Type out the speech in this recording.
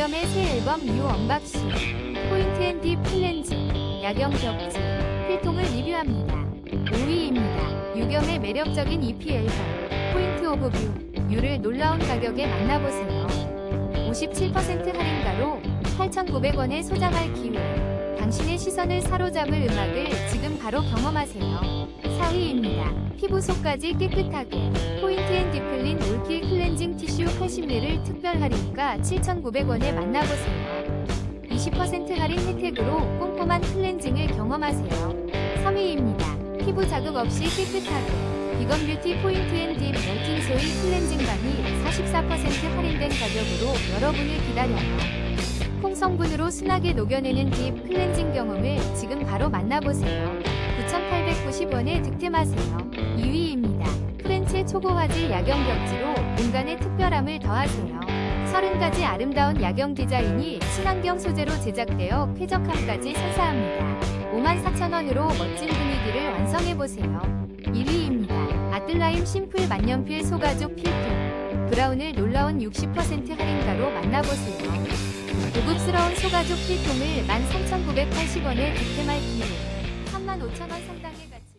유겸의 새 앨범 뉴 언박싱, 포인트 앤딥 클렌징, 야경 벽지, 필통을 리뷰합니다. 5위입니다. 유겸의 매력적인 EP 앨범, 포인트 오브 뷰, 유를 놀라운 가격에 만나보세요. 57% 할인가로 8,900원에 소장할 기회. 당신의 시선을 사로잡을 음악을 지금 바로 경험하세요. 4위입니다. 피부 속까지 깨끗하게 포인트 앤 디플린 80ml 특별 할인가 7,900원에 만나보세요. 20% 할인 혜택으로 꼼꼼한 클렌징을 경험하세요. 3위입니다. 피부 자극 없이 깨끗하게 비건 뷰티 포인트 앤딥 멜팅 소이 클렌징 바니 44% 할인된 가격으로 여러분을 기다려요. 콩 성분으로 순하게 녹여내는 딥 클렌징 경험을 지금 바로 만나보세요. 9,890원에 득템하세요. 2위입니다. 프렌체 초고화질 야경 벽지로 공간에 특별함을 더하세요. 30가지 아름다운 야경 디자인이 친환경 소재로 제작되어 쾌적함까지 선사합니다. 54,000원으로 멋진 분위기를 완성해보세요. 1위입니다. 아틀라임 심플 만년필 소가죽 필통. 브라운을 놀라운 60% 할인가로 만나보세요. 고급스러운 소가죽 필통을 13,980원에 득템할 기회. 3만 5천 원 상당의 가치.